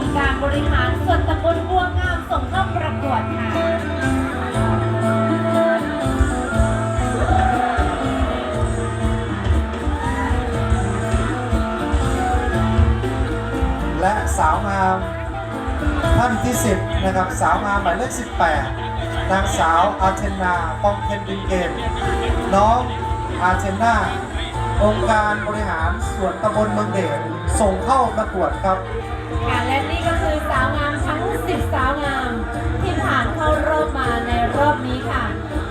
องการบริหารส่วนตำบลบัวงามส่งเข้าประกวดค่ะและสาวงามท่านที่ 10 นะครับ สาวงามหมายเลข 18 นางสาวอาเทนาปองเพนดินเกตน้องอาเทนาองค์การบริหารส่วนตำบลเมืองเดชส่งเข้าประกวดครับ ค่ะและนี่ก็คือสาวงามทั้ง 10 สาวงามที่ผ่านเข้ารอบมาในรอบนี้ค่ะ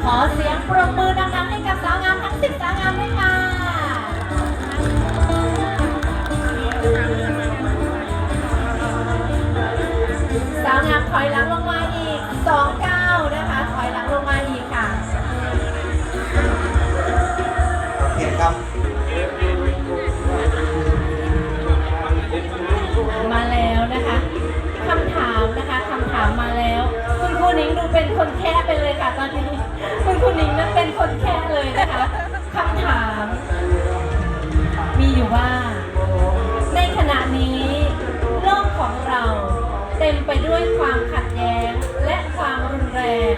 ขอเสียงปรบมือดังๆให้กับสาวงามทั้ง 10 สาวงามด้วยค่ะสาวงามถอยหลังลงมาอีก2ก้าวนะคะ ถอยหลังลงมาอีกค่ะ โอเคครับ เป็นคนแค่ไปเลยค่ะ ตอนนี้คุณคุณนิงนั่นเป็นคนแค่เลยนะคะคำถาม มีอยู่ว่า ในขณะนี้โลกของเราเต็มไปด้วยความขัดแย้งและความรุนแรง